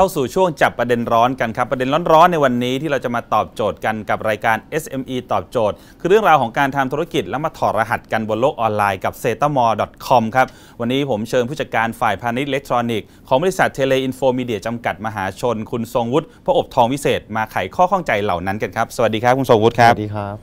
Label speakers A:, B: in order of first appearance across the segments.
A: เข้าสู่ช่วงจับประเด็นร้อนกันครับ ประเด็นร้อนๆในวันนี้ที่เราจะมาตอบโจทย์กันกับรายการ SME ตอบโจทย์ คือเรื่องราวของการทำธุรกิจแล้วมาถอดรหัสกันบนโลกออนไลน์กับ s e t a m o r c o m ครับ วันนี้ผมเชิญผู้จัดการฝ่ายพาณิชย์อิเล็กทรอนิกส์ของบริษัทเทเลอินโฟมีเดียจำกัดมหาชน คุณทรงวุฒิพระอบทองวิเศษ มาไขข้อข้องใจเหล่านั้นกันครับสวัสดีครับคุณทรงวุฒิค
B: ส
A: รับ
B: วัสดีครับ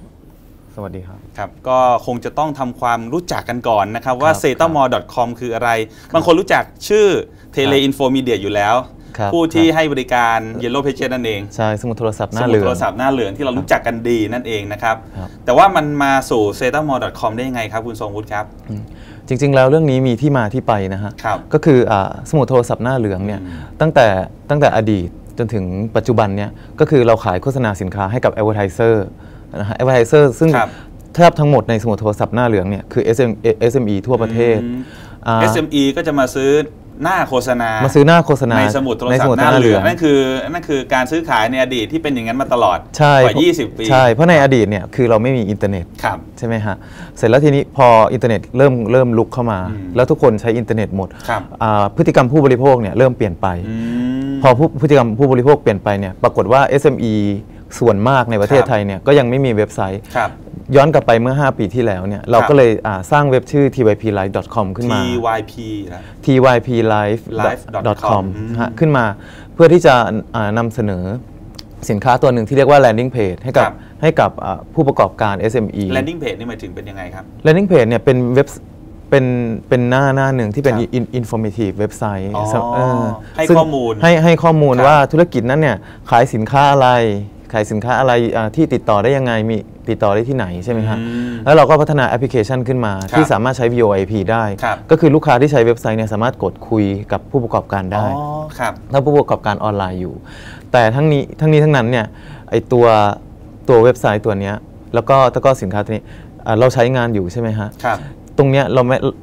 B: สวัสดีครับ
A: ครับ ก็คงจะต้องทำความรู้จักกันก่อนนะครับ ว่า
B: ครับ
A: s e t a m o r c o m คืออะไร บางคนรู้จักชื่อ Tele Info Media อยู่แล้ว
B: ครับ
A: ผู้ที่
B: ครับ
A: ให้บริการ Yellow Pages นั่นเอง
B: ใช่สมุดโทรศัพท์ห
A: ส
B: น้า
A: มุ
B: เห
A: ด
B: ลือ
A: โท
B: ง
A: รศัพท์หน้าเหลืองที่เรารู้จักกันดีนั่นเองนะครับ
B: ครับ
A: แต่ว่ามันมาสู่ s e t a m o r c o m ได้ยังไงครับคุณทรงวุฒิครับ
B: จริง ๆ แล้วเรื่องนี้มีที่มาที่ไปนะฮะ
A: ครับ
B: ก็คืออาสมุดโทรศัพท์หน้าเหลืองเนี่ยตั้งแต่ตั้งแต่อดีตจนถึงปัจจุบันเนี่ยก็คือเราขายโฆษณาสินค้าให้กับ advertiser นะฮะ advertiser ซึ่ง
A: ครับ
B: แทบทั้งหมดในสมุดโทรศัพท์หน้าเหลืองเนี่ยคือ SM SME ทั่วประเทศ
A: อืม
B: อ่า
A: SME ก็จะมาซื้อ หน้าโฆษณา
B: มาซื้อหน้าโฆษณา
A: ในสมุดโทร
B: ใน
A: ศั
B: ส
A: พ
B: มุด
A: ท์หน้าเหลืองนั่นคือนั่นคือการซื้อขายในอดีตที่เป็นอย่างนั้นมาตลอด
B: ใช่
A: กว่า 20 ปี
B: ใช่เพราะในอดีตเนี่ยคือเราไม่มีอินเทอร์เน็ต
A: ครับ
B: ใช่ไหมฮะเสร็จแล้วทีนี้พออินเทอร์เน็ตเริ่มเริ่มลุกเข้ามา
A: อืม
B: แล้วทุกคนใช้อินเทอร์เน็ตหมด
A: ครับ
B: อ่าพฤติกรรมผู้บริโภคเนี่ยเริ่มเปลี่ยนไป
A: อืม
B: พอผู้พฤติกรรมผู้บริโภคเปลี่ยนไปเนี่ยปรากฏว่า SME ส่วนมากในประเทศ
A: ครับ
B: ไทยเนี่ยก็ยังไม่มีเว็บไซต์
A: ครับ
B: ย้อนกลับไปเมื่อ 5 ปีที่แล้วเนี่ยเรา
A: ครับ
B: ก็เลยอ่าสร้างเว็บชื่อ typlife.com ขึ้นมา
A: TYP นะ
B: typlife.com
A: อืม
B: ฮะขึ้นมาเพื่อที่จะอ่านำเสนอสินค้าตัวหนึ่งที่เรียกว่า landing page ให้กับ
A: ครับ
B: ให้กับอ่าผู้ประกอบการ SME
A: landing page นี่หมายถึงเป็นยังไงครับ
B: landing page เนี่ยเป็นเว็บเป็นเป็นหน้าหน้าหนึ่งที่เป็น
A: ครับ
B: in- informative เว็บไซต์
A: อ๋อ
B: เออ
A: ให้
B: ซึ่ง
A: ข้อมูล
B: ให้ให้ข้อมูล
A: ครับ
B: ว่าธุรกิจนั้นเนี่ยขายสินค้าอะไร ขายสินค้าอะไรอ่าที่ติดต่อได้ยังไงมีติดต่อได้ที่ไหนใช่ไหมฮะ
A: อืม
B: แล้วเราก็พัฒนาแอปพลิเคชันขึ้นมา
A: ครับ
B: ที่สามารถใช้ VoIP ได้
A: ครับ
B: ก็คือลูกค้าที่ใช้เว็บไซต์เนี่ยสามารถกดคุยกับผู้ประกอบการได้
A: อ๋อครับ
B: ถ้าผู้ประกอบการออนไลน์อยู่ แต่ทั้งนี้ทั้งนี้ทั้งนั้นเนี่ยไอตัวตัวเว็บไซต์ตัวเนี้ยแล้วก็แล้วก็สินค้าตัวนี้อ่าเราใช้งานอยู่ใช่ไหมฮะ
A: ครับ
B: ตรงเนี้ยเราไม่อ่า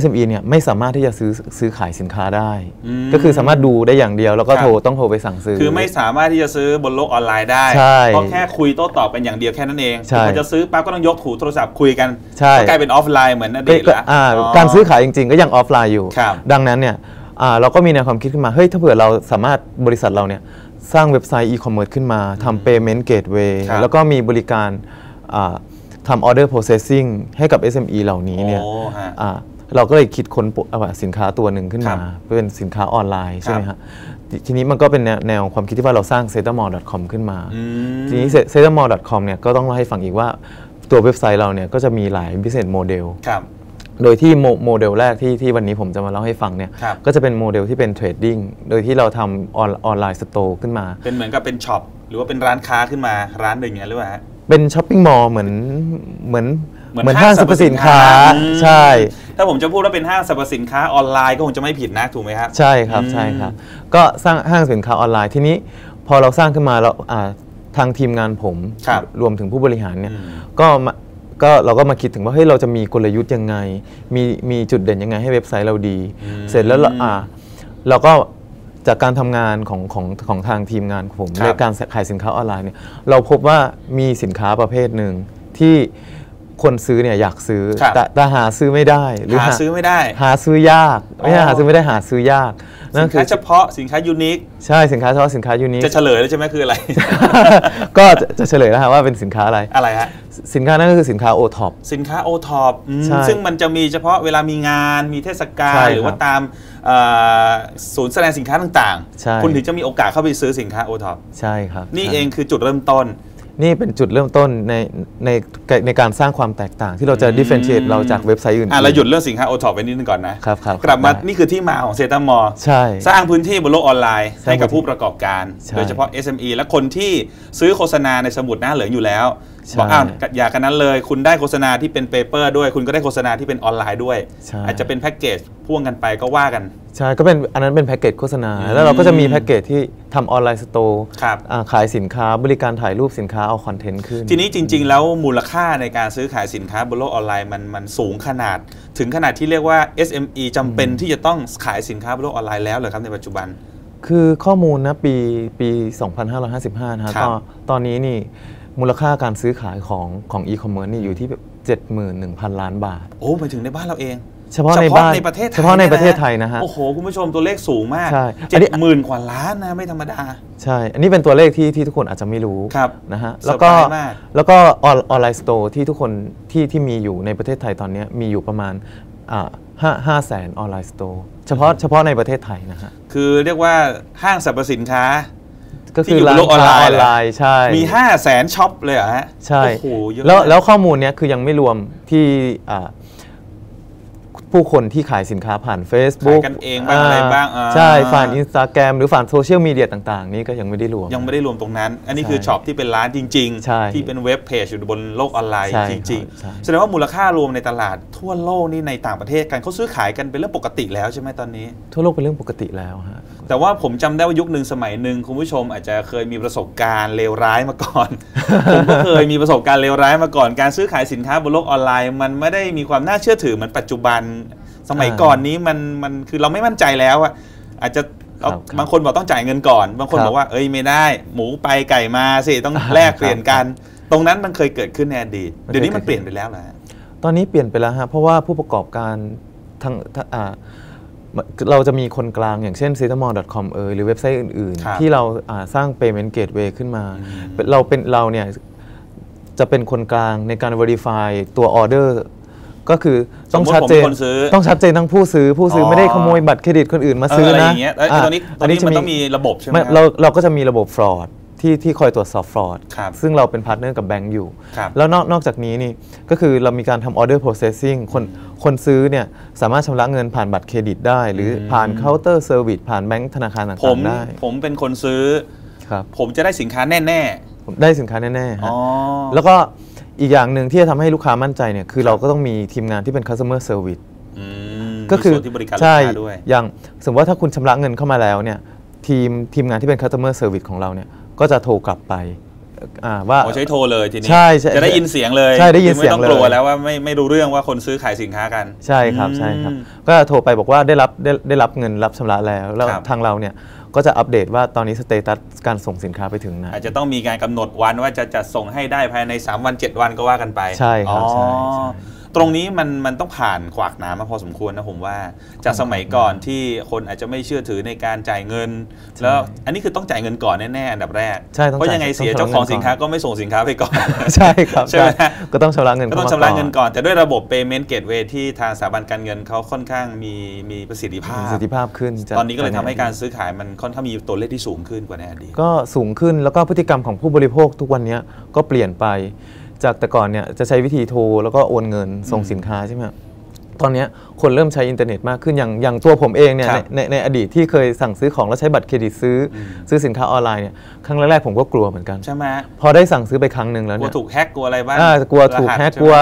B: SME เนี่ยไม่สามารถที่จะซื้อซื้อขายสินค้าได้
A: อืม
B: ก็คือสามารถดูได้อย่างเดียวแล้วก็
A: ครับ
B: โทรต้องโทรไปสั่งซื้อ
A: คือไม่สามารถที่จะซื้อบนโลกออนไลน์ได้
B: ใช่
A: เพราะแค่คุยโต้ตอบกันอย่างเดียวแค่นั้นเอง
B: ใช่
A: พอจะซื้อปั๊บก็ต้องยกหูโทรศัพท์คุยกัน
B: ใช่
A: ก็กลายเป็นออฟไลน์เหมือนอ
B: ก็
A: ดีต
B: ก็
A: แล้ว
B: อ่าการซื้อขายจริง ๆ ก็ยังออฟไลน์อยู่
A: ครับ
B: ดังนั้นเนี่ยอ่าเราก็มีแนวความคิดขึ้นมา เฮ้ย ถ้าเผื่อเราสามารถบริษัทเราเนี่ยสร้างเว็บไซต์อีคอมเมิร์ซขึ้นมาทำ payment gateway
A: ครับ
B: แล้วก็มีบริการอ่าทำ order processing ให้กับ SME เหล่านี้เนี่ย
A: โอ้ฮะ
B: อ่า เราก็เลยคิดค้นปุอ่าสินค้าตัวหนึ่งขึ้น
A: ครั
B: มา
A: บ
B: เป็นสินค้าออนไลน์ใช่ไหม
A: ครั
B: ฮะ
A: บ
B: ททีนี้มันก็เป็นแนวแนวความคิดที่ว่าเราสร้าง s e t a m o r c o m ขึ้นมา
A: อืม
B: ทีนี้ s e t a m o r c o m เนี่ยก็ต้องเล่าให้ฟังอีกว่าตัวเว็บไซต์เราเนี่ยก็จะมีหลาย business model
A: ครับ
B: โดยที่โมโมเดลแรกที่ที่วันนี้ผมจะมาเล่าให้ฟังเนี่ย
A: ครับ
B: ก็จะเป็นโมเดลที่เป็นเทรดดิ้งโดยที่เราทำออนออนไลน์สโตร์ขึ้นมา
A: เป็นเหมือนกับเป็นช็อปหรือว่าเป็นร้านค้าขึ้นมาร้านหนึ่งอย่างนี้นหรือเปล่าฮะ
B: เป็นช้อปปิ้งมอลล์เหมือนเหมือน
A: เหมือน
B: เหมือนห้างสรรพสินค้า
A: อืม
B: ใช่
A: ถ้าผมจะพูดว่าเป็นห้างสรรพสินค้าออนไลน์ก็คงจะไม่ผิดนะถูกไหมครับ
B: ใช่ครับ
A: อืม
B: ใช่ครับ ก็สร้างห้างสินค้าออนไลน์ทีนี้ พอเราสร้างขึ้นมาเราอ่าทางทีมงานผม
A: ครับ
B: รวมถึงผู้บริหารเนี่ย
A: อืม
B: ก็มาก็เราก็มาคิดถึงว่าเฮ้ยเราจะมีกลยุทธ์ยังไง มีมีจุดเด่นยังไงให้เว็บไซต์เราดี
A: อืม
B: เสร็จแล้วเราอ่าเราก็จากการทำงานของของของทางทีมงานของผม
A: ครับ
B: ในการขายสินค้าออนไลน์เนี่ยเราพบว่ามีสินค้าประเภทหนึ่งที่ คนซื้อเนี่ยอยากซื้อ
A: ครับ
B: แต่แต่หาซื้อไม่ได้ หรือ
A: หาซื้อไม่ได้
B: หาซื้อยากไม่ใช่
A: อ๋อ
B: หาซื้อไม่ได้หาซื้อยาก
A: สิ
B: นั่
A: น
B: นคื
A: ค้า
B: อ
A: เฉพาะสินค้ายูนิค
B: ใช่สินค้าเฉพาะสินค้ายูนิค
A: จะเฉลยแล้วใช่ไหมคืออะไร
B: ก็จะจะเฉลยแล้วฮะว่าเป็นสินค้าอะไร
A: อะไรฮะ
B: สินค้านั่นก็คือสินค้าโอท็อป
A: สินค้าโอท็อป
B: ใช่
A: ซึ่งมันจะมีเฉพาะเวลามีงานมีเทศกา
B: ใช่
A: ล
B: ครับ
A: หรือว่าตามเอ่อศูนย์แสดงสินค้าต่าง
B: ใช่
A: คุณถึงจะมีโอกาสเข้าไปซื้อสินค้าโอท็อป
B: ใช่ครับ
A: นี่
B: ใช่
A: เองคือจุดเริ่มต้น
B: นี่เป็นจุดเริ่มต้นในในในการสร้างความแตกต่าง ที่เราจะ differentiate เราจากเว็บไซต์อื่นๆ
A: อะเราหยุดเรื่องสินค้าโอท็อปไว้นิดนึงก่อนนะ
B: ครับครับ
A: กลับมา
B: ได้
A: นี่คือที่มาของเซตามอ
B: ใช่
A: สร้างพื้นที่บนโลกออนไลน์
B: สร้าง
A: ให้กับผู้ประกอบการ
B: ใช่
A: โดยเฉพาะ SME และคนที่ซื้อโฆษณาในสมุดหน้าเหลืองอยู่แล้ว
B: ใช่
A: บอกอ้าวอย่ากันนั้นเลย คุณได้โฆษณาที่เป็นเปเปอร์ด้วย คุณก็ได้โฆษณาที่เป็นออนไลน์ด้วย
B: ใช่
A: อาจจะเป็นแพ็กเกจพ่วงกันไปก็ว่ากัน
B: ใช่ก็เป็นอันนั้นเป็นแพ็กเกจโฆษณา แล้วเราก็จะมีแพ็กเกจที่ทำออนไลน์สโตร์
A: ครับ
B: ขายสินค้าบริการถ่ายรูปสินค้าเอาคอนเทนต์ขึ้น
A: ทีนี้จริง ๆ แล้วมูลค่าในการซื้อขายสินค้าบนโลกออนไลน์มันมันสูงขนาด ถึงขนาดที่เรียกว่า SME จำเป็นที่จะต้องขายสินค้าบนโลกออนไลน์แล้วเหรอครับในปัจจุบัน
B: คือข้อมูลนะปีปี 2555 นะฮะ
A: ครับ
B: ตอนตอนนี้นี่ มูลค่าการซื้อขายของของอีคอมเมิร์ซนี่อยู่ที่71,000 ล้านบาท
A: โอ้ไปถึงในบ้านเราเอง
B: เฉพาะในบ้าน
A: ในประเทศไทย
B: เฉพาะในประเทศ
A: ย
B: ไทยนะฮะ
A: โอ้โห คุณผู้ชมตัวเลขสูงมาก
B: ใช่อั
A: เจ็
B: น
A: ด
B: นี้
A: หมื่นกว่าล้านนะ ไม่ธรรมดา
B: ใช่ อันนี้เป็นตัวเลขที่ที่ทุกคนอาจจะไม่รู้
A: ครับ
B: นะฮะ
A: เซอ
B: แล้ว
A: ร์ไพ
B: ก็
A: รส์มาก
B: แล้วก็ออนออนไลน์สโตร์ที่ทุกคนที่ที่มีอยู่ในประเทศไทยตอนเนี้ยมีอยู่ประมาณอ่าห้าห้าแสนออนไลน์สโตร์เฉพาะเฉพาะในประเทศไทยนะฮะ
A: คือเรียกว่าห้างสรรพสินค้า
B: ก็
A: ที่
B: คือ
A: อยู่บ
B: ร้านน
A: โลกออนไลน์
B: ค้าออนไลน์ใช่
A: มี 5 0 0แสนช็อปเลยเหรอฮะ
B: ใช่
A: โอ้โหเยอะ
B: แล้ว
A: มาก
B: แล้วข้อมูลเนี้ยคือยังไม่รวมที่อ่าผู้คนที่ขายสินค้าผ่าน Facebook
A: ขายกันเองบ้างอะไรบ้างอ่า
B: ใช่ผ่าน Instagram หรือผ่านโซเชียลมีเดียต่าง ๆ นี่ก็ยังไม่ได้รวม
A: ยังไม่ได้รวมตรงนั้น อันนี้
B: ใช่
A: คือช็อปที่เป็นร้านจริง
B: ใช่
A: ที่เป็นเว็บเพจอยู่บนโลกออนไลน์
B: ใช่
A: จริง
B: ครับใช่
A: ๆ แสดงว่ามูลค่ารวมในตลาดทั่วโลกนี่ในต่างประเทศกันเขาซื้อขายกันเป็นเรื่องปกติแล้วใช่ไหมตอนนี้
B: ทั่วโลกเป็นเรื่องปกติแล้วฮะ
A: แต่ว่าผมจำได้ว่ายุคหนึ่งสมัยหนึ่งคุณผู้ชมอาจจะเคยมีประสบการณ์เลวร้ายมาก่อน ผมก็เคยมีประสบการณ์เลวร้ายมาก่อน การซื้อขายสินค้าบนโลกออนไลน์ มันไม่ได้มีความน่าเชื่อถือเหมือนปัจจุบัน สมัย
B: อ่า
A: ก่อนนี้มันมันคือเราไม่มั่นใจแล้วอะอาจจะเอา
B: ครับครับ
A: บางคนบอกต้องจ่ายเงินก่อน บางคน
B: ครับ
A: บอกว่าเอ้ยไม่ได้ หมูไปไก่มาสิต้อง
B: อ่า
A: แลกเปลี่ยนกัน ตรงนั้นมันเคยเกิดขึ้นในอดีต
B: มันเคย
A: เดี๋ยวนี้มัน
B: เกิด
A: เปลี่ยนไปแล้วเหรอฮะ
B: ตอนนี้เปลี่ยนไปแล้วฮะเพราะว่าผู้ประกอบการทั้งทั้งอ่า เราจะมีคนกลางอย่างเช่น c e t a m o l c o m เอยหรือเว็บไซต์อื่น
A: ครับ
B: ๆที่เราอ่าสร้าง payment gateway ขึ้นมา
A: อืม
B: เป็นเราเป็นเราเนี่ยจะเป็นคนกลางในการ verify ตัวออเดอร์ก็คือต้อง
A: สมมุติ
B: ชัดเจน
A: ผมเป็นคนซื้อ
B: ต้องชัดเจนทั้งผู้ซื้อ ผู้ซื้ออ
A: อ
B: ไม่ได้ขโมยบัตรเครดิตคนอื่นมาซื้อ
A: เอะไร
B: นะ
A: อย่างเงี้ยเอ้ย
B: อ่า
A: ตอนนี้ตอนนี้มันต้องมีระบบใช่ไหม
B: ไม่
A: ฮะ
B: เราเราก็จะมีระบบ fraud ที่ที่คอยตรวจสอบ fraud
A: ครับ
B: ซึ่งเราเป็นพาร์ทเนอร์กับแบงก์อยู่
A: ครับ
B: แล้วนอกนอกจากนี้นี่ก็คือเรามีการทำ order processing คนคนซื้อเนี่ยสามารถชำระเงินผ่านบัตรเครดิตได้ หรือผ่านเคาน์เตอร์เซอร์วิสผ่านแบงก์ธนาคารต่
A: ผมา
B: งๆได้
A: ผมเป็นคนซื้อ
B: ครับ
A: ผมจะได้สินค้าแน่
B: ผมได้สินค้าแน่ๆ
A: ๆ
B: ฮะ
A: อ๋อ
B: แล้วก็อีกอย่างหนึ่งที่จะทำให้ลูกค้ามั่นใจเนี่ยคือเราก็ต้องมีทีมงานที่เป็น customer service
A: อืม
B: ก็คือ
A: มีส่วนที่บริการลูก
B: ใช่
A: ค้าด้วย
B: อย่างสมมติว่าถ้าคุณชำระเงินเข้ามาแล้วเนี่ยทีมทีมงานที่เป็น customer service ของเราเนี่ย ก็จะโทรกลับไปอ่าว่า
A: อ๋อใช้โทรเลยทีนี้
B: ใช่ใช่
A: จะได้ยินเสียงเลย
B: ใช่ได้ยินเสียง
A: ไม่ต้องกลัว
B: เลย
A: แล้วว่าไม่ไม่รู้เรื่องว่าคนซื้อขายสินค้ากัน
B: ใช่ครับใช่ครับ
A: อืม
B: ก็โทรไปบอกว่าได้รับได้ได้รับเงินรับชำระแล้ว แล้ว
A: ครับ
B: ทางเราเนี่ยก็จะอัปเดตว่าตอนนี้สเตตัสการส่งสินค้าไปถึงไหน
A: อาจจะต้องมีการกำหนดวันว่าจะจัดส่งให้ได้ภายใน 3 วัน 7 วันก็ว่ากันไป
B: ใช่ครับใช่
A: อ๋อ
B: ใช่
A: ตรงนี้มันมันต้องผ่านขวากหน้ำมาพอสมควรนะผมว่า จากสมัยก่อนที่คนอาจจะไม่เชื่อถือในการจ่ายเงิน แล้วอันนี้คือต้องจ่ายเงินก่อนแน่ๆอันดับแรก
B: ใช่ต้อง
A: เพราะ
B: จ่าย
A: ยังไงเสีย
B: ต้อง
A: เจ้าของ
B: ชำระเงิน
A: สินค้า
B: ก่อน
A: ก็ไม่ส่งสินค้าไปก่อน
B: ใช่ครับ
A: ใช่ไหม
B: ก็ต้องชำระเงิน
A: ก็ต้อง
B: ข้
A: ชำ
B: ม
A: ระ
B: ก่
A: เงินก่อน แต่ด้วยระบบ payment gateway ที่ทางสถาบันการเงินเขาค่อนข้างมีมีประสิทธิภา
B: มี
A: พ
B: ประสิทธิภาพขึ้นจาก
A: ตอนนี้ก็เลยทำให้
B: ในอดีต
A: การซื้อขายมันค่อนข้างมีตัวเลขที่สูงขึ้นกว่าในอดีต
B: ก็สูงขึ้นแล้วก็พฤติกรรมของผู้บริโภคทุกวันนี้ก็เปลี่ยนไป จากแต่ก่อนเนี่ยจะใช้วิธีโทรแล้วก็โอนเงินส่งสินค้าใช่ไหมครับตอนเนี้ยคนเริ่มใช้อินเทอร์เน็ตมากขึ้นอย่างอย่างตัวผมเองเนี่ย
A: ครั
B: ใน
A: บ
B: ในในอดีตที่เคยสั่งซื้อของแล้วใช้บัตรเครดิตซื้ออ
A: ม
B: ซื้อสินค้าออนไลน์เนี่ยครั้งแรกๆผมก็กลัวเหมือนกัน
A: ใช่ไหม
B: พอได้สั่งซื้อไปครั้งหนึ่งแล้ว
A: กลัว
B: เนี่ย
A: ถูกแฮกกลัวอะไรบ้าง
B: อ่ากลัวถูก
A: รหัส
B: แฮก
A: ใช่ไหม
B: กลัว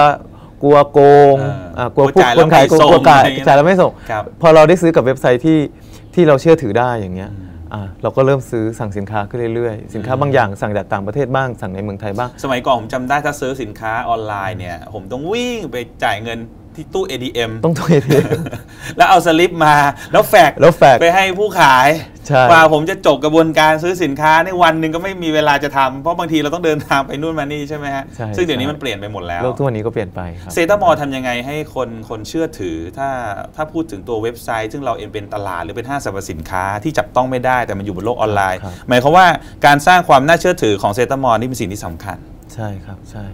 B: กลัวโกง
A: เอออ่า
B: กลัว
A: กลัว
B: ผู้
A: จ่าย
B: ค
A: แล้ว
B: นขาย
A: ไม่
B: โกง
A: ส่ง
B: กลัวจ่าย
A: อะไรอย่างเงี้ย
B: จ่ายแล้วไม่ส่ง
A: ครับ
B: พอเราได้ซื้อกับเว็บไซต์ที่ที่เราเชื่อถือได้อย่างเงี้ยอ่า เราก็เริ่มซื้อสั่งสินค้าขึ้นเรื่อยๆ สินค้าบางอย่างสั่งจากต่างประเทศบ้างสั่งในเมืองไทยบ้าง
A: สมัยก่อนผมจำได้ถ้าซื้อสินค้าออนไลน์เนี่ยผมต้องวิ่งไปจ่ายเงินที่ตู้ ATM
B: ต้องตัวเอง
A: แล้วเอาสลิปมาแล้วแฟกซ์
B: แล้วแฟกซ์
A: ไปให้ผู้ขาย
B: ใช่
A: กว่าผมจะจบกระบวนการซื้อสินค้าในวันหนึ่งก็ไม่มีเวลาจะทำเพราะบางทีเราต้องเดินทางไปนู่นมานี่ใช่ไหมฮะ
B: ใช่
A: ซึ่งเดี๋ยวนี้
B: ใช่
A: มันเปลี่ยนไปหมดแล้ว
B: โลกทุกวันนี้ก็เปลี่ยนไปครับ
A: เซตามอทำยังไงให้คนคนเชื่อถือ ถ้าถ้าพูดถึงตัวเว็บไซต์ ซึ่งเราเองเป็นตลาดหรือเป็นห้างสรรพสินค้าที่จับต้องไม่ได้แต่มันอยู่บนโลกออนไลน์
B: ครับ
A: หมายความว่าการสร้างความน่าเชื่อถือของเซตามอนี่เป็นสิ่งที่สำคัญ
B: ใช่ครับใช่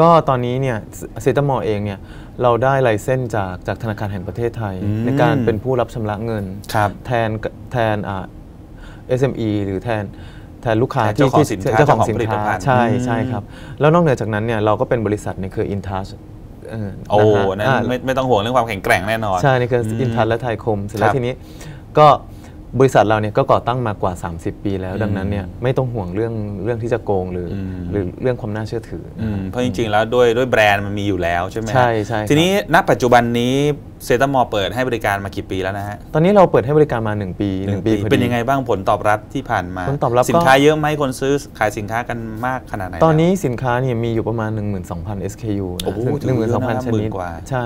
B: ก็ตอนนี้เนี่ยเซตามอเองเนี่ย เราได้ไลเซนส์จากจากธนาคารแห่งประเทศไทย
A: อืม
B: ในการเป็นผู้รับชำระเงิน
A: ครับ
B: แทนแทนอ่า SME หรือแทนแทนลูกค้า
A: แทน
B: ที่
A: เจ้าของ
B: ที่
A: สินค้า
B: เจ้าของ
A: เจ้าของ
B: สิน
A: ผลิต
B: ค้า
A: ภัณฑ์
B: ใช่
A: อืม
B: ใช่ครับ แล้วนอกเหนือจากนั้นเนี่ยเราก็เป็นบริษัทในเครืออินทัช
A: โอ้นั่นไม่ไม่ต้องห่วงเรื่องความแข็งแกร่งแน่นอน
B: ใช่ในเครือ
A: อืม
B: อินทัชและไทยคมเสร็จแล้
A: ครั
B: ว
A: บ
B: ทีนี้ก็ บริษัทเราเนี่ยก็ก่อตั้งมากว่า 30 ปีแล้วดังนั้นเนี่ยไม่ต้องห่วงเรื่องเรื่องที่จะโกงหรืออ
A: ม
B: หรือเรื่องความน่าเชื่อถืออ
A: อืมเพราะจริงๆแล้วด้วยด้วยแบรนด์มันมีอยู่แล้วใช่ไหมฮะ
B: ใช่ใช่ครับ
A: ทีนี้ณปัจจุบันนี้ เซตามอเปิดให้บริการมากี่ปีแล้วนะฮะ
B: ตอนนี้เราเปิดให้บริการมา 1 ปี 1 ปีพอดี
A: เป็นยังไงบ้างผลตอบรับที่ผ่านมา
B: ผลตอบรับก็
A: สินค้าเยอะไหมคนซื้อขายสินค้ากันมากขนาดไหน
B: ตอนนี้
A: แล้ว
B: สินค้าเนี่ยมีอยู่ประมาณ 12,000 SKU นะ
A: โอ้โห
B: ซึ่ง
A: ถือว่าเยอะนะ
B: 12,000ช
A: หมื่
B: นิด
A: นกว่า
B: ใช่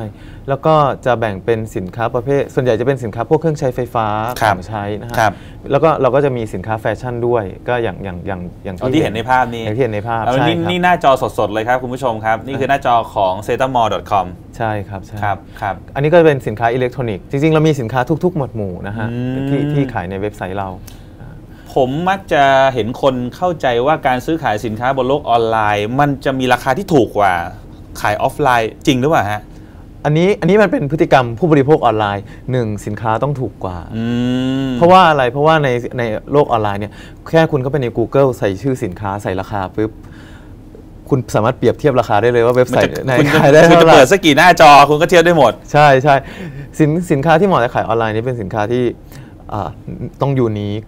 B: แล้วก็จะแบ่งเป็นสินค้าประเภท ส่วนใหญ่จะเป็นสินค้าพวกเครื่องใช้ไฟฟ้า
A: ค
B: ข
A: รับ
B: องใช้นะฮะ
A: ครับ
B: แล้วก็เราก็จะมีสินค้าแฟชั่นด้วย ก็อย่างอย่างอย่างอย่าง
A: เอาที่เห็นในภาพนี้
B: อย่างที่เห็นในภาพ
A: แล้ว
B: ใช่
A: นี่
B: ครับ
A: นี่หน้าจอสดๆเลยครับคุณผู้ชมครับ นี่คือหน้าจอของ s e t a m o r c o m
B: ใช่ครับใช่
A: ครับครับ
B: อันนี้ก็เป็นสินค้าอิเล็กทรอนิกส์จริงๆ เรามีสินค้าทุกๆ หมวดหมู่นะฮะ
A: อืม
B: ที่ที่ขายในเว็บไซต์เรา
A: ผมมักจะเห็นคนเข้าใจว่าการซื้อขายสินค้าบนโลกออนไลน์ มันจะมีราคาที่ถูกกว่าขายออฟไลน์จริงหรือเปล่าฮะ
B: อันนี้อันนี้มันเป็นพฤติกรรมผู้บริโภคออนไลน์หนึ่งสินค้าต้องถูกกว่า
A: อืม
B: เพราะว่าอะไรเพราะว่าในในโลกออนไลน์เนี่ยแค่คุณเข้าไปใน Google ใส่ชื่อสินค้าใส่ราคาปุ๊บคุณสามารถเปรียบเทียบราคาได้เลยว่าเว็บ
A: มัน
B: ไซ
A: จะ
B: ต์ไหน
A: คุณจะ
B: ขายได้
A: คุณ
B: เท่า
A: จะ
B: ไหร่
A: เปิดสักกี่หน้าจอคุณก็เทียบได้หมด
B: ใช่ใช่สินสินค้าที่เหมาะจะขายออนไลน์นี่เป็นสินค้าที่อ่าต้องยูนิค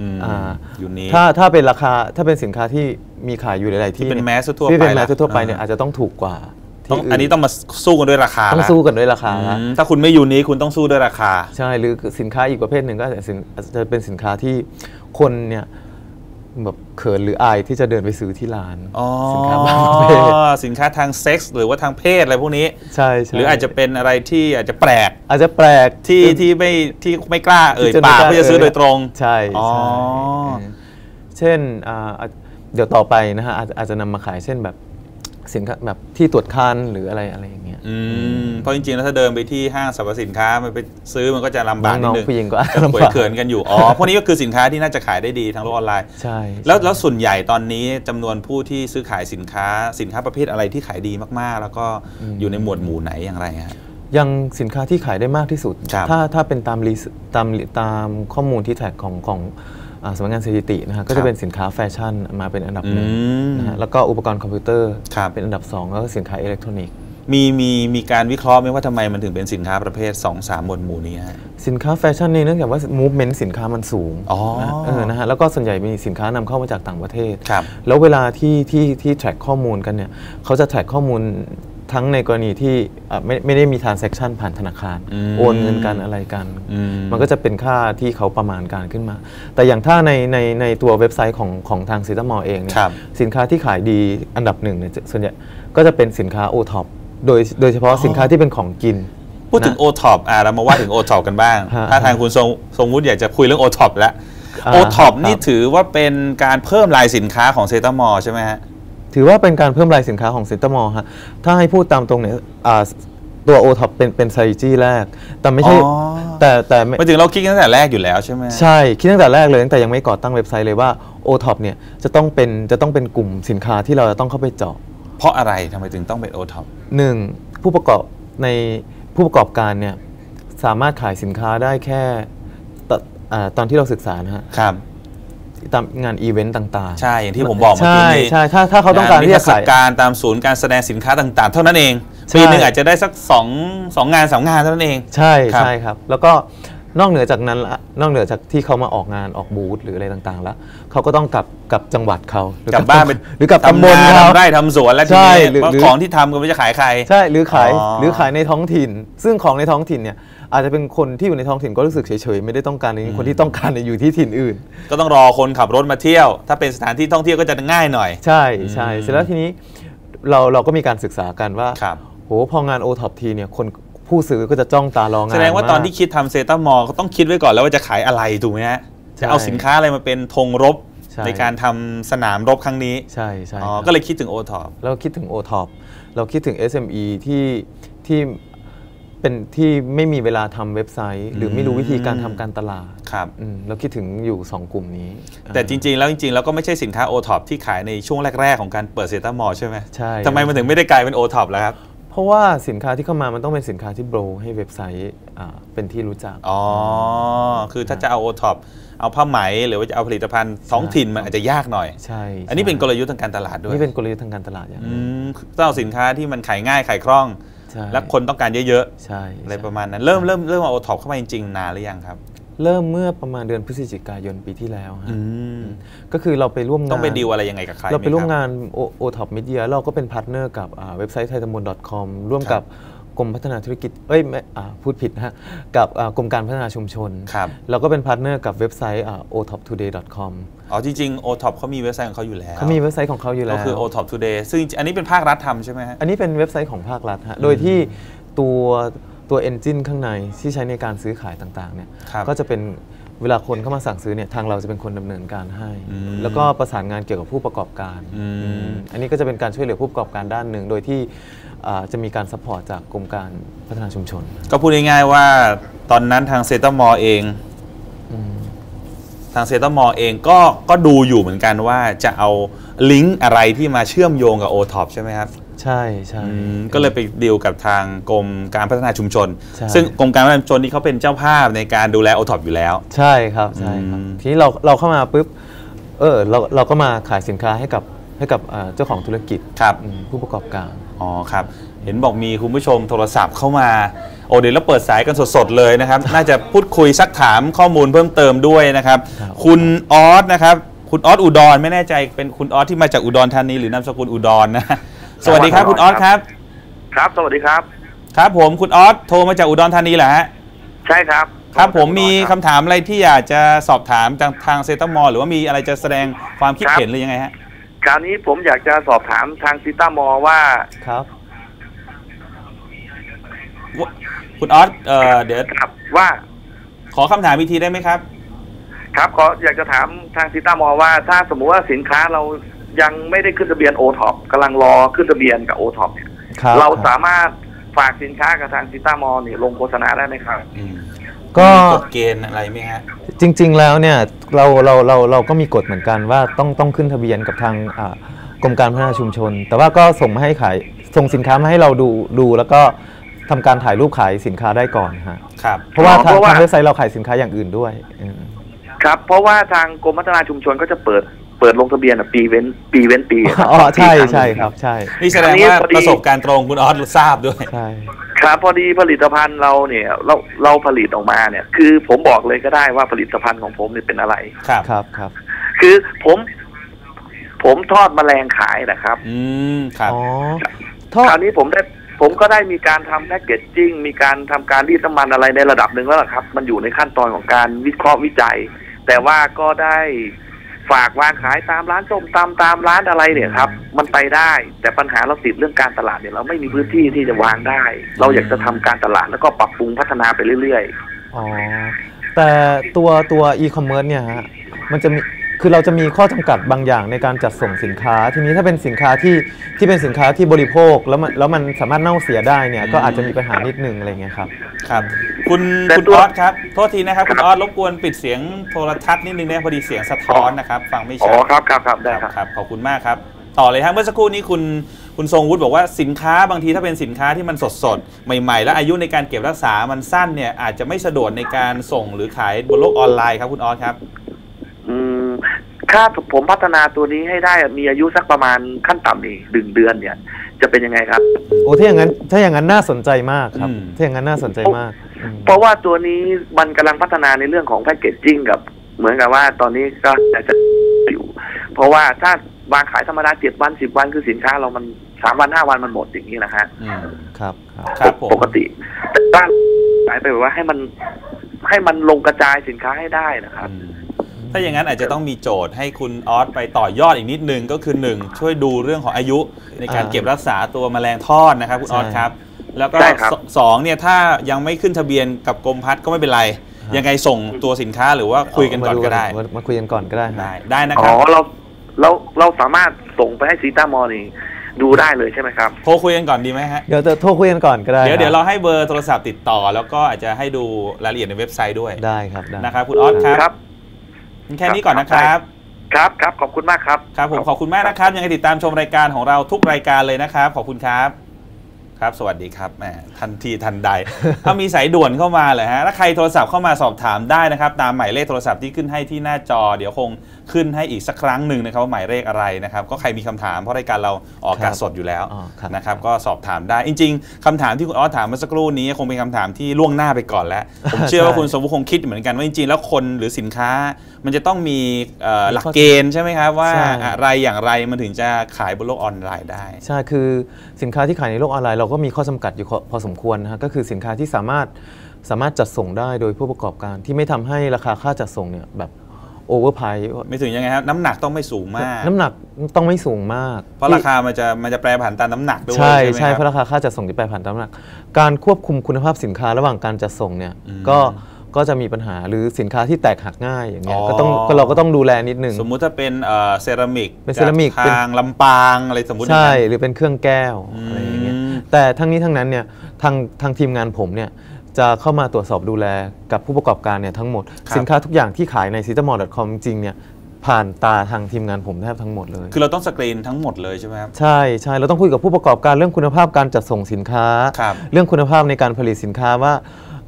A: อืม
B: อ่า
A: อยู่นี้
B: ถ้าถ้าเป็นราคาถ้าเป็นสินค้าที่มีขายอยู่หลาย ๆ ที่
A: ที่เป็น
B: ย
A: แมสทั่วๆ
B: ที่เป็น
A: ไป
B: แม
A: ละ
B: สทั่วๆไปเนี่ย
A: อ่า
B: อาจจะต้องถูกกว่าที่
A: ต้องอันนี้ต้องมาสู้กันด้วยราคา
B: ต้อง
A: ละ
B: สู้กันด้วยราคา
A: อื
B: นะ
A: มถ้าคุณไม่อยู่นี้คุณต้องสู้ด้วยราคา
B: ใช่หรือสินค้าอีกประเภทหนึ่งก็อาจจะสินอาจจะเป็นสินค้าที่คนเนี่ยแบบเขินหรืออายที่จะเดินไปซื้อที่ร้าน
A: อ๋อ
B: สินค้าบางประเภท
A: สินค้าทางเซ็กส์หรือว่าทางเพศอะไรพวกนี้
B: ใช่ใช่
A: หรืออาจจะเป็นอะไรที่อาจจะแปลก
B: อาจจะแปลก
A: ที่ที่ไม่ที่ไม่กล้าเอ่ย
B: ที่จะไม่
A: ปาก
B: กล้า
A: เพื่อจะซื้อ
B: เอ่ย
A: โดยตรง
B: ใช่
A: อ๋อ
B: ใช่เออเช่นอ่าอาจเดี๋ยวต่อไปนะฮะอาจอาจจะนำมาขายเช่นแบบ สินค้าแบบที่ตรวจคันหรืออะไรอะไรอย่างเงี้ย
A: อืมเพราะจริงๆแล้วถ้าเดินไปที่ห้างสรรพสินค้ามันไปซื้อมันก็จะลำบากนิ
B: น้
A: ด
B: อง
A: นึง
B: ๆผู้หญิงก็อาจจะ
A: จะ
B: ลำ
A: เผ
B: บาก
A: ยเขินกันอยู่อ๋อพวกนี้ก็คือสินค้าที่น่าจะขายได้ดีทางโลกออนไลน์
B: ใช่
A: แล้วแล้วส่วนใหญ่ตอนนี้จำนวนผู้ที่ซื้อขายสินค้าสินค้าประเภทอะไรที่ขายดีมากๆ แล้วก็อยู่ในหมวดหมู่ไหนอย่างไรฮะ
B: ยังสินค้าที่ขายได้มากที่สุด
A: ครับ
B: ถ้าถ้าเป็นตามรีตามตามข้อมูลที่แท็กของของอ่า สำนักงานสถิตินะฮะก็
A: ครั
B: จะ
A: บ
B: เป็นสินค้าแฟชั่นมาเป็นอันดับหนึ่ง
A: อืม
B: นะฮะแล้วก็อุปกรณ์คอมพิวเตอร์
A: ครับ
B: เป็นอันดับ 2 แล้วก็สินค้าอิเล็กทรอนิกส์
A: มีมีมีการวิเคราะห์ไหมว่าทำไมมันถึงเป็นสินค้าประเภท 2 3 หมวดหมู่นี้ฮะ
B: สินค้าแฟชั่นนี่เนื่องจากว่า movement สินค้ามันสูง
A: อ๋อ
B: นะเออนะฮะแล้วก็ส่วนใหญ่มีสินค้านำเข้ามาจากต่างประเทศ
A: ครับ
B: แล้วเวลาที่ที่ที่ track ข้อมูลกันเนี่ยเขาจะ track ข้อมูล ทั้งในกรณีที่อะไม่ไม่ได้มี transaction ผ่านธนาคาร
A: อืม
B: โอนเงินกันอะไรกัน
A: อืม
B: มันก็จะเป็นค่าที่เขาประมาณการขึ้นมา แต่อย่างถ้าในในในตัวเว็บไซต์ของของทางซิตามอลเองเนี่ย
A: ครับ
B: สินค้าที่ขายดีอันดับหนึ่งเนี่ยจะส่วนใหญ่ก็จะเป็นสินค้า o t o p โดยโดยเฉพาะสินค้าที่เป็นของกิน
A: พูดถึง
B: นะ
A: โอท็อปอะเรามาว่าถึงโอท็อปกันบ้าง
B: ฮะ
A: ถ้าทางคุณทรงทรงวุฒิอยากจะคุยเรื่องโอท็อปแล้ว
B: อ่า
A: โอท็อป
B: ครับ
A: นี่ถือว่าเป็นการเพิ่มลายสินค้าของเซตามอลใช่ไหมฮะ
B: ถือว่าเป็นการเพิ่มรายสินค้าของซิตามอลฮะถ้าให้พูดตามตรงเนี่ยอ่าตัว o t o p เป็นเป็น strategy แรก แต่ไม่ใช่
A: อ๋อ
B: แต่แต่ไม่
A: มาถึงเราคิดกันตั้งแต่แรกอยู่แล้วใช่ไหม
B: ใช่ คิดตั้งแต่แรกเลยตั้งแต่ยังไม่ก่อตั้งเว็บไซต์เลยว่า o t o p เนี่ยจะต้องเป็นจะต้องเป็นกลุ่มสินค้าที่เราจะต้องเข้าไปเจาะ
A: เพราะอะไรทำไมถึงต้องเป็นโอท็อป
B: หนึ่งผู้ประกอบในผู้ประกอบการเนี่ยสามารถขายสินค้าได้แค่ตอ่าตอนที่เราศึกษานะฮะ
A: ครับ
B: ตามงานอีเวนต์ต่างๆ
A: ใช่ อย่างที่ผมบอกเมื่อกี้
B: ใช่
A: นี้
B: ใช่ถ้าถ้าเขาต้องการที่จะขาย
A: นิทรรศการตามศูนย์การแสดงสินค้าต่างๆ เท่านั้นเอง
B: ใช่
A: ปีหนึ่งอาจจะได้สักสองสองงานสามงานเท่านั้นเอง
B: ใช่
A: ครับ
B: ใช่ครับ แล้วก็นอกเหนือจากนั้นละนอกเหนือจากที่เขามาออกงานออกบูธหรืออะไรต่างๆ แล้วเขาก็ต้องกลับกลับจังหวัดเขาหรือก
A: ลับบ้านไป
B: หรือกลับตำบล
A: ทำนา
B: เขา
A: ทำไร่ทำสวนแล้วที
B: ใช่
A: นี้
B: หรือ
A: ว่า
B: หรือ
A: ของที่ทำก็ไม่จะขายใคร
B: ใช่หรือขาย
A: อ๋อ
B: หรือขายในท้องถิ่น ซึ่งของในท้องถิ่นเนี่ย อาจจะเป็นคนที่อยู่ในท้องถิ่นก็รู้สึกเฉยๆไม่ได้ต้องการอะไรนี้คนที่ต้องการเนี่ยอยู่ที่ถิ่นอื่น
A: ก็ต้องรอคนขับรถมาเที่ยว ถ้าเป็นสถานที่ท่องเที่ยวก็จะง่ายหน่อย
B: ใช่ใช่
A: อืม
B: เสร็จแล้วทีนี้เราเราก็มีการศึกษากันว่า
A: ครับ
B: โหพองานโอท็อปทีเนี่ยคนผู้ซื้อก็จะจ้องตารองาน
A: แสดงว่าตอน
B: มก
A: ที่คิดทำเซตามอลก็ต้องคิดไว้ก่อนแล้วว่าจะขายอะไรถูกไหมฮะ
B: ใช่
A: จะเอาสินค้าอะไรมาเป็นธงรบ
B: ใช่
A: ในการทำสนามรบครั้งนี้
B: ใช่ใช่
A: อ๋อ
B: ครับ
A: ก็เลยคิดถึงโอท็อป
B: เราคิดถึง o t o p เราคิดถึง SME ที่ที่ เป็นที่ไม่มีเวลาทำเว็บไซต์ หรือไม่รู้วิธีการทำการตลาด
A: ครับ
B: อืมเราคิดถึงอยู่ 2 กลุ่มนี้
A: แต่จริง ๆ แล้วจริงๆแล้วก็ไม่ใช่สินค้าโอท็อปที่ขายในช่วงแรก ๆ ของการเปิดเซตามอลใช่ไหม
B: ใช่
A: ทำไมมันถึงไม่ได้กลายเป็นโอท็อปแล้วครับ
B: เพราะว่าสินค้าที่เข้ามามันต้องเป็นสินค้าที่โบรให้เว็บไซต์อ่าเป็นที่รู้จัก
A: อ๋อ คือถ้าจะเอาโอท็อปเอาผ้าไหมหรือว่าจะเอาผลิตภัณฑ์ท้องถิ่นมันอาจจะยากหน่อย
B: ใช่
A: อันนี้เป็นก
B: ใช่
A: ลยุทธ์ทางการตลาดด้วย
B: นี่เป็นกลยุทธ์ทางการตลาดอย่างห
A: อื
B: นึ่ง
A: มต้องเอาสินค้าที่มันขายง่ายขายคล่อง
B: ใช่
A: และคนต้องการเยอะ
B: ใช่
A: ๆอะไร
B: ใช่
A: ประมาณนั้น เริ่มเริ่มเริ่มเอาโอท็อปเข้ามาจริงๆนานหรือยังครับ
B: เริ่มเมื่อประมาณเดือนพฤศจิกายนปีที่แล้วฮะ
A: อืม
B: ก็คือเราไปร่วมงาน
A: ต้องไปดีลอะไรยังไงกับใคร
B: เราไปร่วม
A: หคบ
B: งานโอท็อปมีเดียเราก็เป็นพาร์ทเนอร์กับอ่าเว็บไซต์ไทยตมล .com ร่วม
A: ครั
B: กับบ กรมพัฒนาธุรกิจ เอ้ยไม่อ่าพูดผิดนะฮะ กับอ่ากรมการพัฒนาชุมชน
A: ครับ
B: เราก็เป็นพาร์ทเนอร์กับเว็บไซต์อ่า otoptoday com
A: อ๋อจริงๆโอท็อปเขามีเว็บไซต์ของเขาอยู่แล้ว
B: เขามีเว็บไซต์ของเขาอยู่แล้
A: ก็
B: ว
A: คือ o t o p Today ซึ่งอันนี้เป็นภาครัฐทำใช่ไหมฮะ
B: อันนี้เป็นเว็บไซต์ของภาครัฐฮะ โดยที่ตัวตัว engine ข้างในที่ใช้ในการซื้อขายต่างๆเนี่ย
A: ครับ
B: ก็จะเป็นเวลาคนเข้ามาสั่งซื้อเนี่ยทางเราจะเป็นคนดำเนินการให้
A: อืม
B: แล้วก็ประสานงานเกี่ยวกับผู้ประกอบการ
A: อืม
B: อืมอันนี้ก็จะเป็นการช่วยเหลือผู้ประกอบการด้านหนึ่ง โดยที่อ่า จะมีการซัพพอร์ตจากกรมการพัฒนาชุมชน
A: ก็พูดง่ายๆว่าตอนนั้นทางเซตมอเอง
B: อืม
A: ทางเซตมอเองก็ก็ดูอยู่เหมือนกันว่าจะเอาลิงก์อะไรที่มาเชื่อมโยงกับ o t o p ใช่ไหมครับ
B: ใช่ใช่
A: อืมก็เลยไปดีลกับทางกรมการพัฒนาชุมชน
B: ใช่
A: ซึ่งกรมการพัฒนาชุมชนนี่เขาเป็นเจ้าภาพในการดูแล o t o p อยู่แล้ว
B: ใช่ครับใช่ครับ
A: อืม
B: ทีนี้เราเราเข้ามาปุ๊บเออเราเราก็มาขายสินค้าให้กับ ให้กับอ่าเจ้าของธุรกิจ
A: ครับ
B: อืมผู้ประกอบการ
A: อ๋อครับ เห็นบอกมีคุณผู้ชมโทรศัพท์เข้ามาโอเดี๋ยวเราเปิดสายกันสดๆเลยนะครับ น่าจะพูดคุยซักถามข้อมูลเพิ่มเติมด้วยนะครับ
B: ครับ
A: คุณออสนะครับ คุณออสอุดรไม่แน่ใจเป็นคุณออสที่มาจากอุดรธานีหรือนามสกุลอุดรนะสวัสดีครับคุณออสครับ
C: ครับ สวัสดีครับ
A: ครับผมคุณออสโทรมาจากอุดรธานีเหรอฮะ
C: ใช่ครับ
A: ครับผมมี
C: ค
A: คำถามอะไรที่อยากจะสอบถามทางทางเซตมอลหรือว่ามีอะไรจะแสดงความคิดเห็นหรือยังไงฮะ
C: คราวนี้ผมอยากจะสอบถามทางซิต้ามอว่า
B: ครับ
A: คุณออสเอ่อเดี๋ยว
C: ครับว่า
A: ขอคำถามอีกทีได้ไหมครับ
C: ครับขออยากจะถามทางซิต้ามอว่า ถ้าสมมุติว่าสินค้าเรายังไม่ได้ขึ้นทะเบียนโอท็อปกำลังรอขึ้นทะเบียนกับโอท็อปเนี่ย
B: ครับ
C: เรา
B: ครับ
C: สามารถฝากสินค้ากับทางซิต้ามอเนี่ยลงโฆษณาได้ไหมครับ
A: อืม
B: ก็
A: มีกฎเกณฑ์อะไรไหมฮะ
B: จริง ๆ แล้วเนี่ยเราเราเราเราก็มีกฎเหมือนกันว่าต้องต้องขึ้นทะเบียนกับทางอ่ากรมการพัฒนาชุมชน แต่ว่าก็ส่งมาให้ขายส่งสินค้ามาให้เราดูดูแล้วก็ทำการถ่ายรูปขายสินค้าได้ก่อนฮะ
A: ครับ
B: เพราะว่า
C: อ๋อ
B: ทาง
C: เพราะว่า
B: ทางเว็บไซต์เราขายสินค้าอย่างอื่นด้วยอืม
C: ครับ เพราะว่าทางกรมพัฒนาชุมชนก็จะเปิด เปิดลงทะเบียนอะปีเว้นปีเว้นปีะ
B: อ๋อใช่
C: ปีง
B: ใช่ครับใช่
A: นี่แสดง
C: อันนี้
A: ว่า
C: พอดี
A: ประสบการณ์ตรงคุณออสทราบด้วย
B: ใช่
C: ครับพอดีผลิตภัณฑ์เราเนี่ยเราเราผลิตออกมาเนี่ย คือผมบอกเลยก็ได้ว่าผลิตภัณฑ์ของผมเนี่ยเป็นอะไร
A: ครับ
B: ครับครับ
C: คือผมผมทอดแมลงขายนะครับ
A: อืมครับ
B: อ๋อ
C: ค
B: ทอ
C: ราว
B: ด
C: นี้ผมได้ผมก็ได้มีการทำแพ็กเกจจิ้งมีการทำการรีดน้ำมันอะไรในระดับหนึ่งแล้วล่ะครับ มันอยู่ในขั้นตอนของการวิเคราะห์วิจัย แต่ว่าก็ได้ ฝากวางขายตามร้านส้มตำตามร้านอะไรเนี่ยครับ มันไปได้ แต่ปัญหาเราติดเรื่องการตลาดเนี่ยเราไม่มีพื้นที่ที่จะวางได้ เราอยากจะทำการตลาดแล้วก็ปรับปรุงพัฒนาไปเรื่อยๆ
B: อ๋อแต่ตัวตัวอีคอมเมิร์ซเนี่ยฮะมันจะมี คือเราจะมีข้อจำกัดบางอย่างในการจัดส่งสินค้า ทีนี้ถ้าเป็นสินค้าที่ที่เป็นสินค้าที่บริโภคแล้วมันแล้วมันสามารถเน่าเสียได้เนี่ยก็อาจจะมีปัญหานิดนึงอะไรเงี้ยครับ
A: ครับ คุณ
C: แต่
A: คุณ
C: ตั
A: อ
C: ว
A: อสครับโทษทีนะครับคุณ
C: ครับ
A: ออสรบกวนปิดเสียงโทรทัศน์นิดนึงนะพอดีเสียงสะท้อนนะครับ ฟังไม่
C: ๆอ๋
A: ชั
C: อ
A: ด
C: ครับครับครับได้ครับ
A: ครับขอบคุณมากครับต่อเลยครับเมื่อสักครู่นี้คุณคุณทรงวุฒิบอกว่าสินค้าบางทีถ้าเป็นสินค้าที่มันสดสดๆใหม่ ๆ และอายุในการเก็บรักษามันสั้นเนี่ยอาจจะไม่สะดวกในการส่งหรือขายบนโลกออนไลน์ครับคุณออสครับ
C: อืม ถ้าผมพัฒนาตัวนี้ให้ได้มีอายุสักประมาณขั้นต่ำนี่หนึ่งเดือนเนี่ย จะเป็นยังไงครับ
B: โอ้ถ้าอย่างนั้นถ้าอย่างนั้นน่าสนใจมากครับ
A: อืม
B: ถ้าอย่างนั้นน่าสนใจมากอืม
C: เพราะว่าตัวนี้มันกำลังพัฒนาในเรื่องของแพคเกจจิ้งกับ เหมือนกับว่าตอนนี้ก็อยากจะอยู่ เพราะว่าถ้าวางขายธรรมดาเจ็ดวันสิบวันคือสินค้าเรามันสามวันห้าวันมันหมดอย่างนี้นะฮะ
A: อืม
B: ครับครับ
A: ครับผม
C: ปกติแต่ตั้งหมายไปแบบว่าให้มันให้มันลงกระจายสินค้าให้ได้นะครับ
A: อืม ถ้าอย่างนั้นอาจจะต้องมีโจทย์ให้คุณออสไปต่อยอดอีกนิดนึงก็คือ 1 ช่วยดูเรื่องของอายุในการ
B: อ่า
A: เก็บรักษาตัวแมลงทอดนะครับคุณออส
B: ใช่
A: ครับ แล้วก็
C: ใช่ครับ
A: สสองเนี่ยถ้ายังไม่ขึ้นทะเบียนกับกรมพัฒน์ก็ไม่เป็นไร
B: ครับ
A: ยังไงส่งตัวสินค้าหรือว่าคุยกันก่อนก็ได้
B: มามาคุยกันก่อนก็ได้ฮะ
A: ได้ได้นะค
C: อ๋
A: รั
C: อบเราเราเราสามารถส่งไปให้ซีต้ามอนี่ดูได้เลยใช่ไหมครับ
A: โทรคุยกันก่อนดีไหมฮะ
B: เดี๋ยวจะโทรคุยกันก่อนก็ได้
A: เดี๋ยว
B: คบ
A: เดี๋ยวเราให้เบอร์โทรศัพท์ติดต่อ แล้วก็อาจจะให้ดูรายละเอียดในเว็บไซต์ด้วย
B: ได้ครับได้
A: นะครับคุณออสครับ
C: ครับ
A: แค่นี้ก่อนนะครับ
C: ครับครับขอบคุณมากครับ
A: ครับผมขอบคุณมากนะครับ ยังไงติดตามชมรายการของเราทุกรายการเลยนะครับ ขอบคุณครับ ครับ สวัสดีครับแหมทันทีทันใดถ้ามีสายด่วนเข้ามาเลยฮะถ้าใครโทรศัพท์เข้ามาสอบถามได้นะครับ ตามหมายเลขโทรศัพท์ที่ขึ้นให้ที่หน้าจอ เดี๋ยวคง ขึ้นให้อีกสักครั้งหนึ่งนะครับว่าหมายเลขอะไรนะครับก็ใครมีคำถามเพราะรายการเราออกอากาศสดอยู่แล้ว
B: อ๋อครับ
A: นะครับก็สอบถามได้จริง ๆคำถามที่คุณออสถามเมื่อสักครู่นี้คงเป็นคำถามที่ล่วงหน้าไปก่อนแล้ว ผมเชื่อว่า
B: ใช่
A: คุณสมบุคงคิดเหมือนกันว่าจริงๆแล้วคนหรือสินค้า มันจะต้องมีเอ่อหลักเกณฑ์ใช่ไหมครับว่า
B: ใช่
A: อะไรอย่างไรมันถึงจะขายบนโลกออนไลน์ได้
B: ใช่คือสินค้าที่ขายในโลกออนไลน์เราก็มีข้อจำกัดอยู่พอพอสมควรนะฮะก็คือสินค้าที่สามารถสามารถจัดส่งได้โดยผู้ประกอบการที่ไม่ทำให้ราคาค่าจัดส่งเนี่ยแบบ โอเวอร์ไพร
A: ไม่ถึงยังไงครับน้ำหนักต้องไม่สูงมาก
B: น้ำหนักต้องไม่สูงมาก
A: เพราะราคามันจะมันจะแปรผันตามน้ำหนักด้วย
B: ใช่
A: ใช่ไหม
B: ใช่
A: ค
B: เพ
A: รับ
B: ราะราคาค่าจัดส่งที่แปรผันตามน้ำหนัก การควบคุมคุณภาพสินค้าระหว่างการจัดส่งเนี่ย
A: อืม
B: ก็ก็จะมีปัญหาหรือสินค้าที่แตกหักง่ายอย่างเงี้ย
A: อ๋อ
B: ก็ต้องก็เราก็ต้องดูแลนิดนึง
A: สมมุติถ้าเป็นเอ่อเซรามิก
B: เป็นเซรามิก
A: จ
B: เป็น
A: ทางลำปางอะไรสมมุติ
B: ใช่
A: อย่างนั้น
B: หรือเป็นเครื่องแก้ว
A: อืม
B: อะไรอย่างเงี้ยแต่ทั้งนี้ทั้งนั้นเนี่ยทางทางทีมงานผมเนี่ย จะเข้ามาตรวจสอบดูแลกับผู้ประกอบการเนี่ยทั้งหมด
A: ครับ
B: สินค้าทุกอย่างที่ขายใน c i t a m o l c o m จริงๆเนี่ยผ่านตาทางทีมงานผมแทบทั้งหมดเลย
A: คือเราต้องสกรีนทั้งหมดเลยใช่ไหมครับ
B: ใช่ใช่เราต้องคุยกับผู้ประกอบการเรื่องคุณภาพการจัดส่งสินค้า
A: ครับ
B: เรื่องคุณภาพในการผลิตสินค้าว่า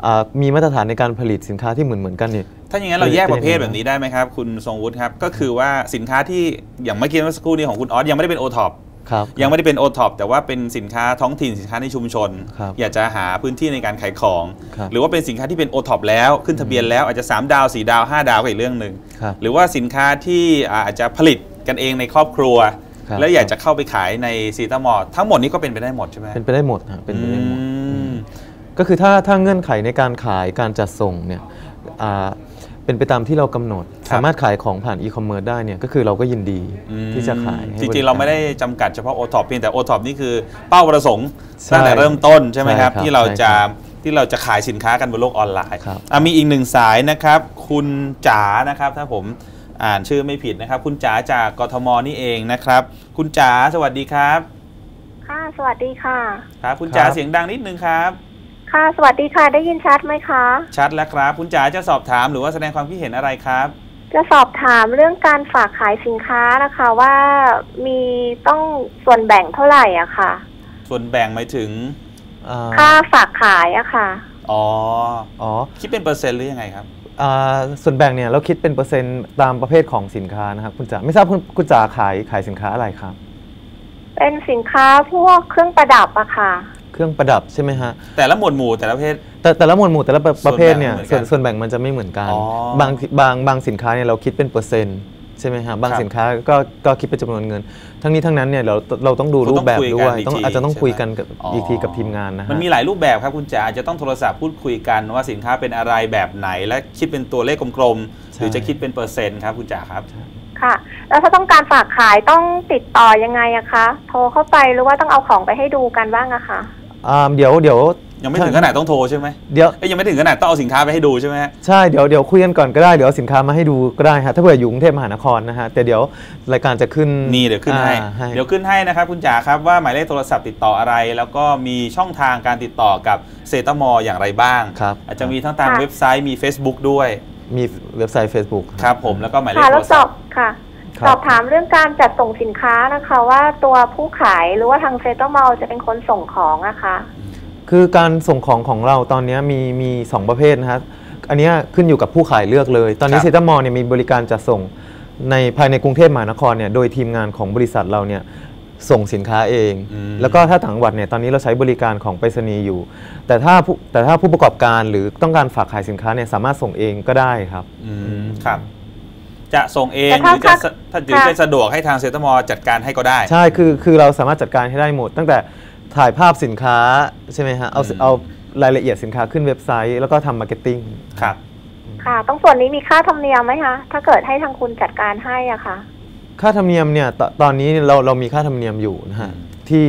B: อ่ามีมาตรฐานในการผลิตสินค้าที่เหมือนเหมือนๆกันเนี่ย
A: ถ้าอย่างนั้นเรา
B: เป็น
A: แยกประเภท
B: เป็นยังไง
A: แบบนี้ได้ไหมครับ คุณทรงวุฒิครับ ก็คือว่าสินค้าที่อย่างเมื่อกี้เมื่อสักครู่นี้ของคุณออสยังไม่ได้เป็นโอท็อป
B: ครับ
A: ยังไม่ได้เป็นโอท็อปแต่ว่าเป็นสินค้าท้องถิ่นสินค้าในชุมชน
B: ครับ
A: อยากจะหาพื้นที่ในการขายของ
B: ครับ
A: หรือว่าเป็นสินค้าที่เป็นโอท็อปแล้วขึ้นทะเบียนแล้วอาจจะ 3 ดาว 4 ดาว 5 ดาวก็อีกเรื่องหนึ่ง
B: ครับ
A: หรือว่าสินค้าที่อาจจะผลิตกันเองในครอบครัว
B: ครับ
A: แล้วอยากจะเข้าไปขายในซีตามอลทั้งหมดนี้ก็เป็นไปได้หมดใช่ไหม
B: เป็นไปได้หมดฮะเป็นไปได้หมด
A: อืม
B: ก็คือถ้าถ้าเงื่อนไขในการขายการจัดส่งเนี่ยอ่า เป็นไปตามที่เรากำหนด
A: ครับ
B: สามารถขายของผ่านอีคอมเมิร์ซได้เนี่ยก็คือเราก็ยินดี
A: อืม
B: ที่จะขายให้
A: จ
B: บ
A: ริงๆ เราไม่ได้จำกัดเฉพาะโอท็อปเพียงแต่โอท็อปนี่คือเป้าประสงค์
B: ใช่
A: ตั้งแต่เริ่มต้นใช่ไหมครับ
B: ใช่ครับ
A: ที่เราจะ
B: ใช่ครับ
A: ที่เราจะขายสินค้ากันบนโลกออนไลน์
B: ครับ
A: อะมีอีกหนึ่งสายนะครับ คุณจ๋านะครับถ้าผมอ่านชื่อไม่ผิดนะครับ คุณจ๋าจากกทมนี่เองนะครับ คุณจ๋าสวัสดีครับ
D: ค่ะสวัสดีค่ะ
A: ครับ คุณจ๋า
B: ครับ
A: เสียงดังนิดนึงครับ
D: ค่ะ สวัสดีค่ะ ได้ยินชัดไหมคะ
A: ชัดแล้วครับ คุณจ๋าจะสอบถามหรือว่าแสดงความคิดเห็นอะไรครับ
D: จะสอบถามเรื่องการฝากขายสินค้านะคะว่ามีต้องส่วนแบ่งเท่าไหร่อะค่ะ
A: ส่วนแบ่งหมายถึง
B: อ่า
D: ค่าฝากขายอะค่ะ
A: อ๋อ
B: อ๋อ
A: คิดเป็นเปอร์เซ็นต์หรือยังไงครับ
B: อ่าส่วนแบ่งเนี่ยเราคิดเป็นเปอร์เซ็นต์ตามประเภทของสินค้านะครับคุณจ๋าไม่ทราบคุณคุณจ๋าขายขายสินค้าอะไรครับ
D: เป็นสินค้าพวกเครื่องประดับอะค่ะ
B: เครื่องประดับใช่ไหมฮะ
A: แต่ละหมวดหมู่แต่ละประเภท
B: แต่แต่ละหมวดหมู่แต่ละประประเภทเนี่ย
A: ส่
B: ส่
A: ว
B: วนน
A: แบ่ง
B: ส่วนแบ่งมันจะไม่เหมือนกัน
A: อ๋อบา
B: งบางบางสินค้าเนี่ยเราคิดเป็นเปอร์เซ็นต์ใช่ไหมฮะบาง
A: ครับ
B: สินค้าก็ก็คิดเป็นจำนวนเงิน ทั้งนี้ทั้งนั้นเนี่ยเราเราต้องดู
A: คุณ
B: รู
A: ต้
B: ป
A: อง
B: แบบ
A: คุยกัน
B: ด้วย
A: อีก
B: ต้อง
A: ที
B: อาจจะต้อง
A: ใช่ไหม
B: คุยกันกับ
A: อ๋ออี
B: อีกทีกับทีมงานนะฮะ
A: มันมีหลายรูปแบบครับคุณจ๋าอาจจะต้องโทรศัพท์พูดคุยกันว่าสินค้าเป็นอะไรแบบไหน และคิดเป็นตัวเลขกลมๆ
B: ใช่
A: หรือจะคิดเป็นเปอร์เซ็นต์ครับคุณจ๋าครับ
D: ค่ะ แล้วถ้าต้องการฝากขายต้องติดต่อยังไงอะคะ โทรเข้าไปหรือว่าต้องเอาของไปให้ดูกันบ้างอะคะ
B: อ่าเดี๋ยวเดี๋ยว
A: ยังไม่ถึงขนาดต้องโทรใช่ไหม
B: เดี๋ยว
A: เอ้ยยังไม่ถึงขนาดต้องเอาสินค้าไปให้ดูใช่ไหมฮะ
B: ใช่เดี๋ยวเดี๋ยวคุยกันก่อนก็ได้เดี๋ยวเอาสินค้ามาให้ดูก็ได้ฮะถ้าเผื่ออยู่กรุงเทพมหานครนะฮะแต่เดี๋ยวรายการจะขึ้น
A: นี่เดี๋ยวขึ้นให้
B: อ่า
A: เดี๋ยวขึ้นให้นะครับคุณจ๋าครับว่าหมายเลขโทรศัพท์ติดต่ออะไร แล้วก็มีช่องทางการติดต่อกับเซตามออย่างไรบ้าง
B: ครับ
A: อาจจะมีทั้งทาง
D: ค่ะ
A: เว็บไซต์มี Facebook ด้วย
B: มีเว็บไซต์ Facebook
A: ครับผมแล้วก็หมายเลข
D: ค่ะ
A: โท
D: แล้ว
A: ร
D: ส
A: ศั
D: อ
A: พ
D: บ
A: ท์
D: ค่ะ
B: ครับ
D: สอบถามเรื่องการจัดส่งสินค้านะคะ ว่าตัวผู้ขายหรือว่าทางเซตมอลจะเป็นคนส่งของอะคะ
B: คือการส่งของของเราตอนนี้มีมีสองประเภทนะฮะอันเนี้ยขึ้นอยู่กับผู้ขายเลือกเลย ตอนนี้
A: ครับ
B: เซตามอลเนี่ยมีบริการจัดส่งในภายในกรุงเทพมหานครเนี่ยโดยทีมงานของบริษัทเราเนี่ยส่งสินค้าเอง
A: อืม
B: แล้วก็ถ้าต่างจังหวัดเนี่ยตอนนี้เราใช้บริการของไปรษณีย์อยู่ แต่ถ้าผู้แต่ถ้าผู้ประกอบการหรือต้องการฝากขายสินค้าเนี่ยสามารถส่งเองก็ได้ครับ
A: อืมครับ จะส่งเอง
D: แต่
A: ห
D: ถ้า
A: รือจะสะถ้าหรือ
D: ค่ะ
A: จะสะดวกให้ทางเซตามอจัดการให้ก็ได้
B: ใช่คือคือเราสามารถจัดการให้ได้หมด ตั้งแต่ถ่ายภาพสินค้าใช่ไหมฮะเอา
A: อืม
B: เอารายละเอียดสินค้าขึ้นเว็บไซต์ แล้วก็ทำมาร์เก็ตติ้ง
A: ครับ
D: ค่ะต้องส่วนนี้มีค่าธรรมเนียมไหมคะถ้าเกิดให้ทางคุณจัดการให้อะค่ะ
B: ค่าธรรมเนียมเนี่ยตตอนนี้เราเรามีค่าธรรมเนียมอยู่นะฮะ
A: อืม
B: ที่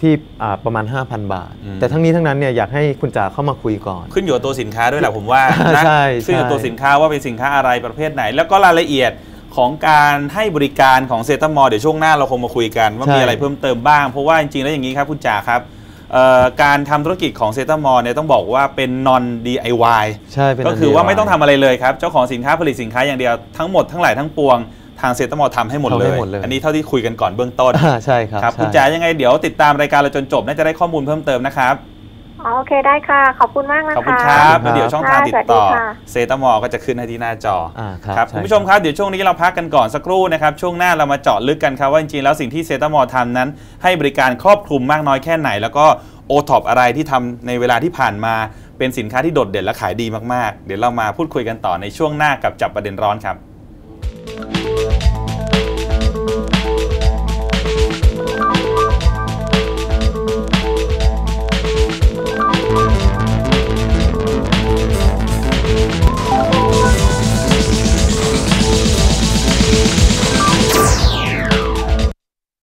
B: ที่อ่าประมาณ 5,000 บาท
A: อืม
B: แต่ทั้งนี้ทั้งนั้นเนี่ยอยากให้คุณจ๋าเข้ามาคุยก่อน
A: ขึ้นอยู่กับตัวสินค้าด้วยแหละผมว่านะ
B: ใช่
A: ขึ้นอยู่กับ
B: ใช่
A: ตัวสินค้าว่าเป็นสินค้าอะไรประเภทไหน แล้วก็รายละเอียดของการให้บริการของเซตามอเดี๋ยวช่วงหน้าเราคงมาคุยกันว่า
B: ใช่
A: มีอะไรเพิ่มเติมบ้าง เพราะว่าจริงๆแล้วอย่างนี้ครับคุณจ๋าครับเอ่อการทำธุรกิจของเซตามอเนี่ยต้องบอกว่าเป็น non DIY
B: ใช่เป็น
A: ก็คือว่าไม่ต้องทำ
B: DIY
A: อะไรเลยครับ เจ้าของสินค้าผลิตสินค้าอย่างเดียวทั้งหมดทั้งหลายทั้งปวง ทางเซตามอทำให้หมด
B: ทำ
A: เล
B: ให้
A: ย
B: หมดเลย
A: อันนี้เท่าที่คุยกันก่อนเบื้องต้น
B: อ่าใช่ครับ
A: ครับ
B: ใช่
A: คุณจ๋ายังไงเดี๋ยวติดตามรายการเราจนจบน่าจะได้ข้อมูลเพิ่มเติมนะครับ
D: อ๋อโอเคได้ค่ะ ขอบคุณมากนะคะ
A: ขอบคุณครับแล้วเดี๋ยวช่องทางติดต่อ
D: ค่ะสวัสดีค่ะ
A: เซตามอ ก็จะขึ้นให้ที่หน้าจอ
B: อ่า
A: ค
B: ค
A: รั
B: รั
A: บบคุณผู้ชมครับ เดี๋ยวช่วงนี้เราพักกันก่อนสักครู่นะครับ ช่วงหน้าเรามาเจาะลึกกันครับ ว่าจริงๆแล้วสิ่งที่เซตามอทำนั้น ให้บริการครอบคลุมมากน้อยแค่ไหน แล้วก็โอท็อปอะไรที่ทำในเวลาที่ผ่านมา เป็นสินค้าที่โดดเด่นและขายดีมากๆ เดี๋ยวเรามาพูดคุยกันต่อในช่วงหน้ากับจับประเด็นร้อนครับ